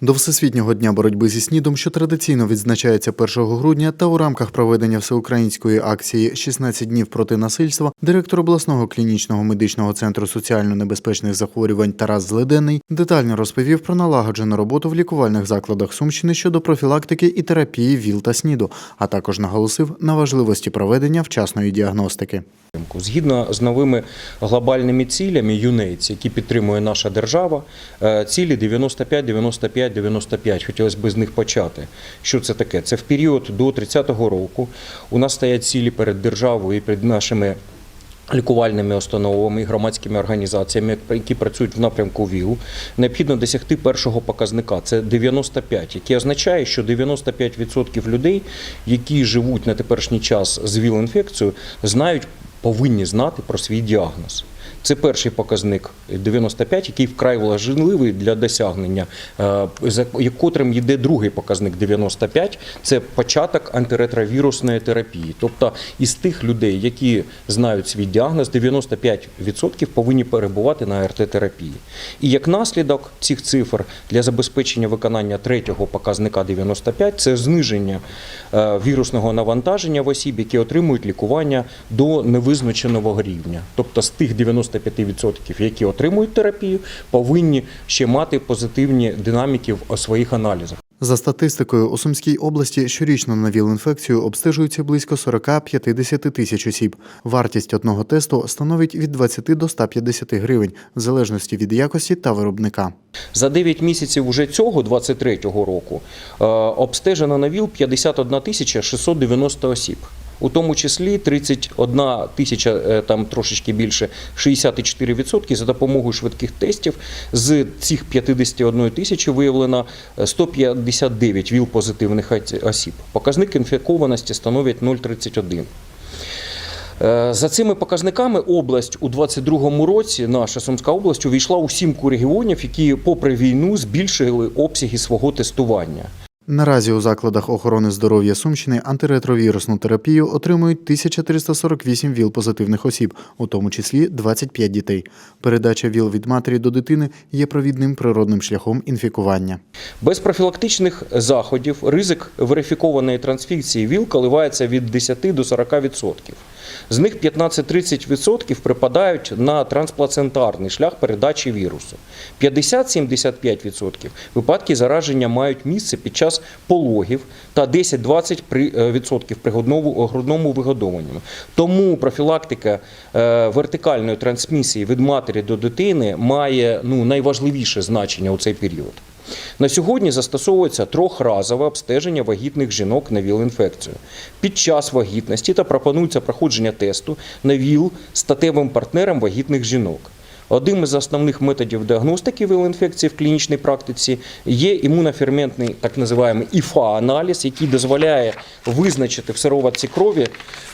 До Всесвітнього дня боротьби зі СНІДом, що традиційно відзначається 1 грудня, та у рамках проведення всеукраїнської акції «16 днів проти насильства, директор обласного клінічного медичного центру соціально небезпечних захворювань Тарас Зледенний детально розповів про налагоджену роботу в лікувальних закладах Сумщини щодо профілактики і терапії ВІЛ та СНІДу, а також наголосив на важливості проведення вчасної діагностики. Згідно з новими глобальними цілями ЮНЕЙЦ, які підтримує наша держава, е, цілі 95, 95, 95. Хотілося б з них почати. Що це таке? Це в період до 30-го року. У нас стоять цілі перед державою і перед нашими. Лікувальними установами і громадськими організаціями, які працюють в напрямку ВІЛ, необхідно досягти першого показника це 95, який означає, що 95% людей, які живуть на теперішній час з ВІЛ-інфекцією, знають, повинні знати про свій діагноз. Це перший показник 95, який вкрай важливий для досягнення, е, за котрим йде другий показник 95, це початок антиретровірусної терапії. Тобто із тих людей, які знають свій діагноз, 95% повинні перебувати на РТ-терапії. І як наслідок цих цифр для забезпечення виконання третього показника 95 це зниження е, вірусного навантаження в осіб, які отримують лікування до невизначеного рівня. Тобто з тих 95%, які отримують терапію, повинні ще мати позитивні динаміки в своїх аналізах. За статистикою, у Сумській області щорічно на ВІЛ-інфекцію обстежується близько 40-50 тисяч осіб. Вартість одного тесту становить від 20 до 150 гривень, в залежності від якості та виробника. За 9 місяців уже цього 23-го року е, обстежено на ВІЛ 51 тисяча 690 осіб. У тому числі 31 тисяча, е, там трошечки більше, 64% за допомогою швидких тестів. З цих 51 тисячі виявлено е, 159 ВІЛ-позитивних осіб. Показник інфікованості становить 0,31. Е, За цими показниками область у 2022 році, наша Сумська область, увійшла у сімку регіонів, які, попри війну, збільшили обсяги свого тестування. Наразі у закладах охорони здоров'я Сумщини антиретровірусну терапію отримують 1348 ВІЛ-позитивних осіб, у тому числі 25 дітей. Передача ВІЛ від матері до дитини є провідним природним шляхом інфікування. Без профілактичних заходів ризик верифікованої трансфікції ВІЛ коливається від 10 до 40%. З них 15-30% припадають на трансплацентарний шлях передачі вірусу. 50-75% випадки зараження мають місце під час пологів та 10-20% при грудному, грудному вигодовуванні. Тому профілактика е, вертикальної трансмісії від матері до дитини має ну, найважливіше значення у цей період. На сьогодні застосовується трьохразове обстеження вагітних жінок на ВІЛ-інфекцію. Під час вагітності та пропонується проходження тесту на ВІЛ статевим партнерам вагітних жінок. Одним із основних методів діагностики ВІЛ-інфекції в клінічній практиці є імуноферментний так називаємо ІФА-аналіз, який дозволяє визначити в сироватці крові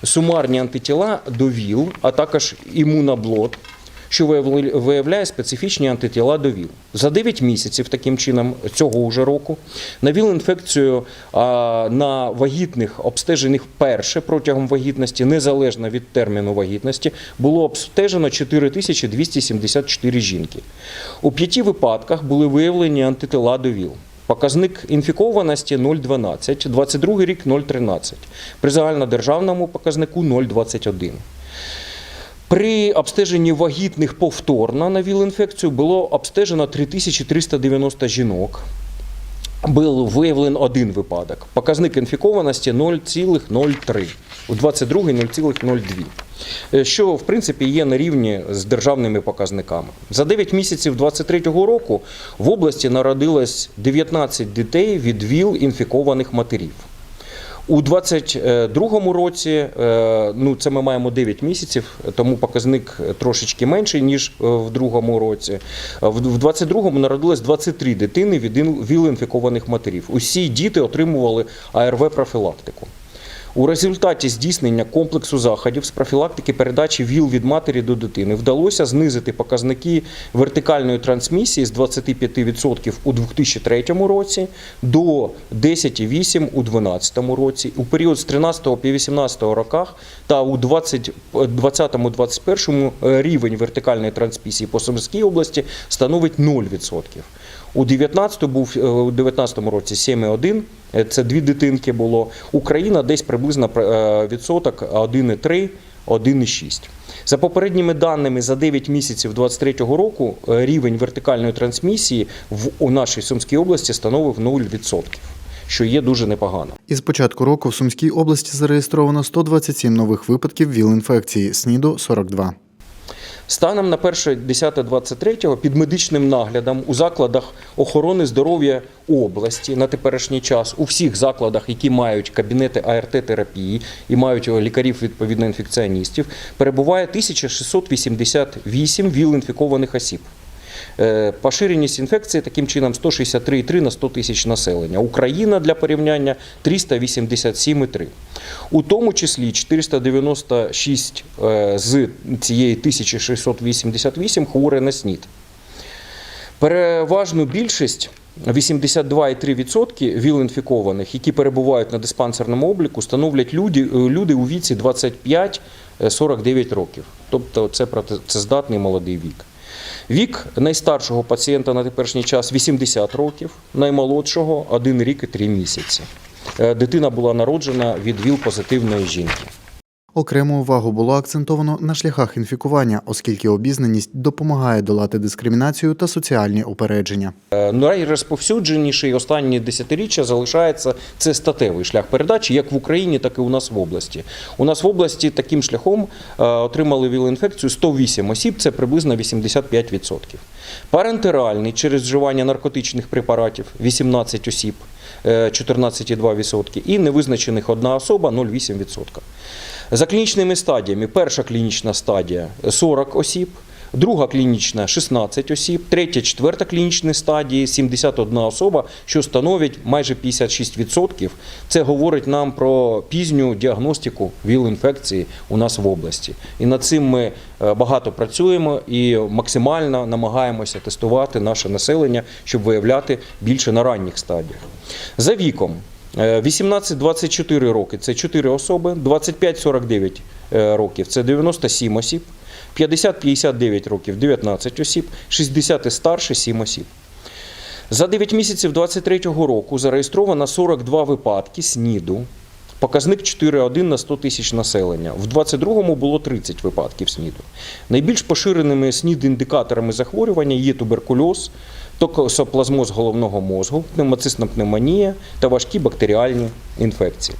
сумарні антитіла до ВІЛ, а також імуноблот, що виявляє специфічні антитіла до ВІЛ. За 9 місяців таким чином цього уже року на ВІЛ-інфекцію на вагітних, обстежених вперше протягом вагітності, незалежно від терміну вагітності, було обстежено 4274 жінки. У п'яти випадках були виявлені антитіла до ВІЛ. Показник інфікованості 0,12, 22 рік 0,13. При загальнодержавному показнику 0,21. При обстеженні вагітних повторно на ВІЛ-інфекцію було обстежено 3390 жінок. Був виявлений один випадок. Показник інфікованості 0,03. У 22 0,02. Е, Що, в принципі, є на рівні з державними показниками. За 9 місяців 2023 року в області народилось 19 дітей від ВІЛ інфікованих матерів. У 2022 році, е, ну це ми маємо 9 місяців, тому показник трошечки менший, ніж е, в другому році. В 22-му народилось 23 дитини від ін- ВІЛ-інфікованих матерів. Усі діти отримували АРВ-профілактику. У результаті здійснення комплексу заходів з профілактики передачі ВІЛ від матері до дитини вдалося знизити показники вертикальної трансмісії з 25% у 2003 році до 10,8% у 2012 році. У період з 13 по 18 роках та у 2020-2021 рівень вертикальної трансмісії по Сумській області становить 0%. У 19 був е, у 19 році 7,1, е, це дві дитинки було. Україна десь приблизно е, відсоток 1,3, 1,6. За попередніми даними, за 9 місяців 2023 року рівень вертикальної трансмісії в у нашій Сумській області становив 0%, що є дуже непогано. Із початку року в Сумській області зареєстровано 127 нових випадків ВІЛ-інфекції, СНІДу – 42. Станом на 1.10.23 під медичним наглядом у закладах охорони здоров'я області на теперішній час у всіх закладах, які мають кабінети АРТ-терапії і мають лікарів відповідно інфекціоністів, перебуває 1688 ВІЛ-інфікованих осіб. Е, Поширеність інфекції таким чином 163,3 на 100 тисяч населення. Україна для порівняння 387,3. У тому числі 496 е, з цієї 1688 хворі на СНІД. Переважну більшість 82,3% ВІЛ-інфікованих, які перебувають на диспансерному обліку, становлять люди, люди у віці 25-49 років. Тобто це працездатний молодий вік. Вік найстаршого пацієнта на теперішній час 80 років, наймолодшого 1 рік і 3 місяці. Е, Дитина була народжена від ВІЛ-позитивної жінки. Окрему увагу було акцентовано на шляхах інфікування, оскільки обізнаність допомагає долати дискримінацію та соціальні упередження. Е, Найрозповсюдженіший останні десятиріччя залишається це статевий шлях передачі, як в Україні, так і у нас в області. У нас в області таким шляхом е, отримали віл-інфекцію 108 осіб, це приблизно 85%. Парентеральний через вживання наркотичних препаратів 18 осіб, 14,2%. І невизначених одна особа 0,8%. За клінічними стадіями, перша клінічна стадія 40 осіб, друга клінічна 16 осіб, третя, четверта клінічні стадії 71 особа, що становить майже 56%. Це говорить нам про пізню діагностику ВІЛ-інфекції у нас в області. І над цим ми е, багато працюємо і максимально намагаємося тестувати наше населення, щоб виявляти більше на ранніх стадіях. За віком. Е, 18-24 роки це 4 особи, 25-49 е, років це 97 осіб, 50-59 років 19 осіб, 60 і старше 7 осіб. За 9 місяців 2023 року зареєстровано 42 випадки СНІДу. Показник 4,1 на 100 тисяч населення. В 2022 було 30 випадків СНІДу. Найбільш поширеними СНІД-індикаторами захворювання є туберкульоз, токсоплазмоз головного мозку, пневмоцисна пневмонія та важкі бактеріальні інфекції.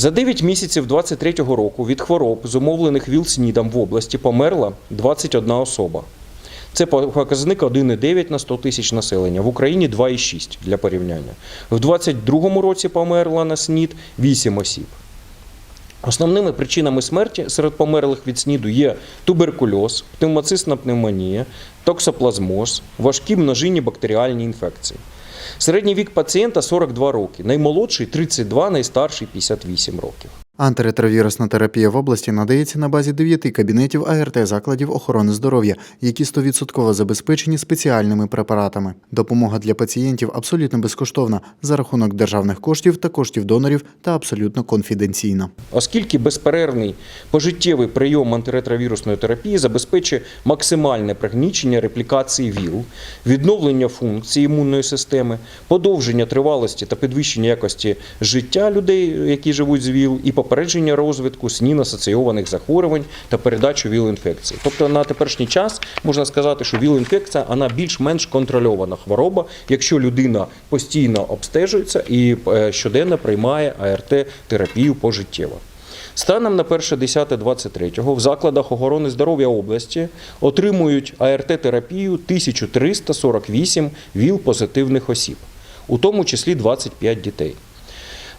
За 9 місяців 2023 року від хвороб, зумовлених ВІЛ-СНІДом в області, померла 21 особа. Це показник 1,9 на 100 тисяч населення. В Україні 2,6 для порівняння. В 2022 році померла на СНІД 8 осіб. Основними причинами смерті серед померлих від СНІДу є туберкульоз, пневмоцисна пневмонія, токсоплазмоз, важкі множинні бактеріальні інфекції. Середній вік пацієнта 42 роки, наймолодший 32, найстарший 58 років. Антиретровірусна терапія в області надається на базі 9 кабінетів АРТ закладів охорони здоров'я, які 100% забезпечені спеціальними препаратами. Допомога для пацієнтів абсолютно безкоштовна за рахунок державних коштів та коштів донорів та абсолютно конфіденційна. Оскільки безперервний пожиттєвий прийом антиретровірусної терапії забезпечує максимальне пригнічення реплікації ВІЛ, відновлення функції імунної системи, подовження тривалості та підвищення якості життя людей, які живуть з ВІЛ, і попередження розвитку СНІН асоційованих захворювань та передачу ВІЛ-інфекції. Тобто на теперішній час можна сказати, що ВІЛ-інфекція вона більш-менш контрольована хвороба, якщо людина постійно обстежується і е, щоденно приймає АРТ-терапію пожиттєво. Станом на 1.10.23 в закладах охорони здоров'я області отримують АРТ-терапію 1348 ВІЛ-позитивних осіб, у тому числі 25 дітей.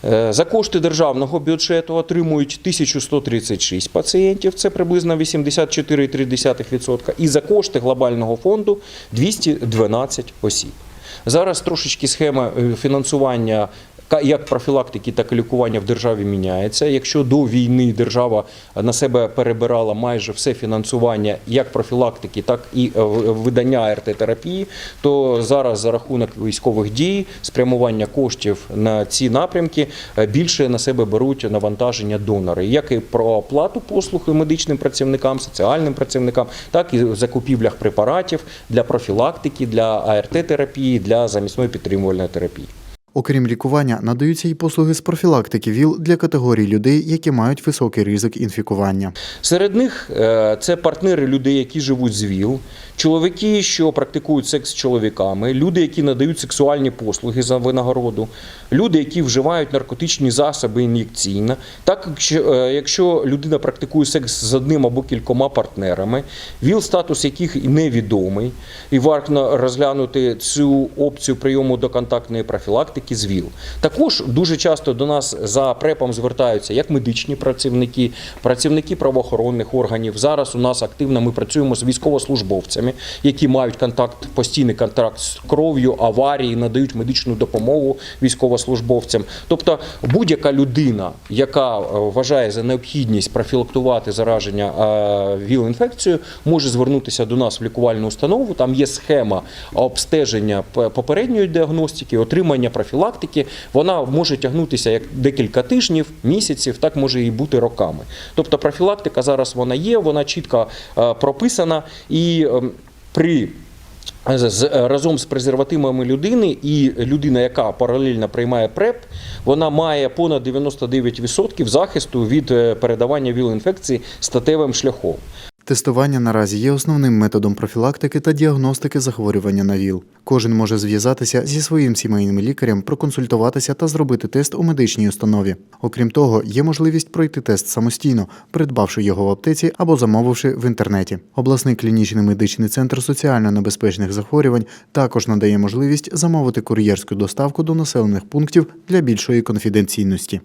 Е, За кошти державного бюджету отримують 1136 пацієнтів, це приблизно 84,3%, і за кошти глобального фонду 212 осіб. Зараз трошечки схема е, фінансування як профілактики, так і лікування в державі міняється. Якщо до війни держава на себе перебирала майже все фінансування як профілактики, так і е, видання АРТ-терапії, то зараз за рахунок військових дій, спрямування коштів на ці напрямки е, більше на себе беруть навантаження донори, як і про оплату послуг медичним працівникам, соціальним працівникам, так і в закупівлях препаратів для профілактики, для АРТ-терапії, для замісної підтримувальної терапії. Окрім лікування, надаються й послуги з профілактики ВІЛ для категорій людей, які мають високий ризик інфікування. Серед них е, це партнери людей, які живуть з ВІЛ, чоловіки, що практикують секс з чоловіками, люди, які надають сексуальні послуги за винагороду, люди, які вживають наркотичні засоби ін'єкційно. Так, якщо, е, людина практикує секс з одним або кількома партнерами, ВІЛ статус яких невідомий, і варто розглянути цю опцію прийому до контактної профілактики з ВІЛ. Також дуже часто до нас за препом звертаються як медичні працівники, працівники правоохоронних органів. Зараз у нас активно ми працюємо з військовослужбовцями, які мають контакт, постійний контакт з кров'ю, аварії, надають медичну допомогу військовослужбовцям. Тобто будь-яка людина, яка е, вважає за необхідність профілактувати зараження е, ВІЛ-інфекцією, може звернутися до нас в лікувальну установу. Там є схема обстеження попередньої діагностики, отримання профілактики. Вона може тягнутися як декілька тижнів, місяців, так може і бути роками. Тобто профілактика зараз вона є, вона чітко е, прописана і ем, при разом з презервативами людини і людина, яка паралельно приймає ПРЕП, вона має понад 99% захисту від е, передавання ВІЛ-інфекції статевим шляхом. Тестування наразі є основним методом профілактики та діагностики захворювання на ВІЛ. Кожен може зв'язатися зі своїм сімейним лікарем, проконсультуватися та зробити тест у медичній установі. Окрім того, є можливість пройти тест самостійно, придбавши його в аптеці або замовивши в інтернеті. Обласний клінічний медичний центр соціально небезпечних захворювань також надає можливість замовити кур'єрську доставку до населених пунктів для більшої конфіденційності.